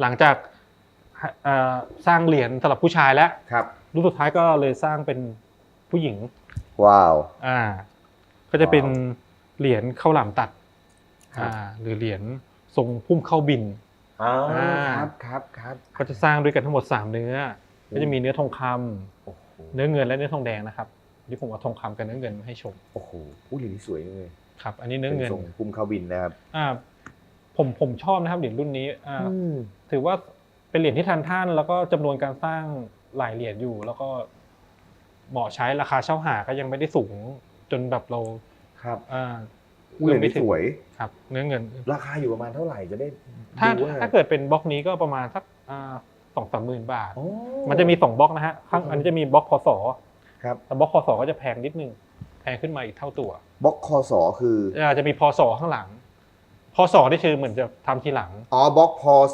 หลังจากเอ่อสร้างเหรียญสำหรับผู้ชายแล้วครับรุ่นสุดท้ายก็เลยสร้างเป็นผู้หญิง ว้าว อ่า ก็จะเป็นว้าเหรียญข้าวหลามตัดครับอ่า หรือเหรียญทรงพุ่มเข้าบินอ่าอ่าครับครับครับก็จะสร้างด้วยกันทั้งหมด3เนื้อ ก็จะมีเนื้อทองคำโอ้โหเนื้อเงินและเนื้อทองแดงนะครับที่ผมเอาทองคำกับเนื้อเงินมาให้ชม โอ้โหผู้เหรียญที่สวยจังเลย ครับ อันนี้เนื้อเงินป็ทรงคุมเข้าบินนะครับ อ่า ผมผมชอบนะครับเหรียญรุ่นนี้อ่าอืมถือว่าเป็นเหรียญที่ทันท่าน แล้วก็จำนวนการสร้างหลายเหรียญอยู่ แล้วก็เหมาะใช้ราคาเช่าหาก็ยังไม่ได้สูงจนแบบเราครับอ่าผู้เหรียญที่สวยครับ เนื้อเงิน ราคาอยู่ประมาณเท่าไหร่จะได้ถ้าดูว่าถ้าเกิดเป็นบล็อกนี้ก็ประมาณสักสองสามหมื่นบาทโอ้มันจะมีสองบล็อกนะฮะข้างอืมอันนี้จะมีบล็อกพศครับแต่บล็อกพศก็จะแพงนิดนึงแพงขึ้นมาอีกเท่าตัวบล็อกคอสอคืออ่าจะมีพศข้างหลัง พศนี่คือเหมือนจะทำทีหลัง อ๋อบล็อกพอส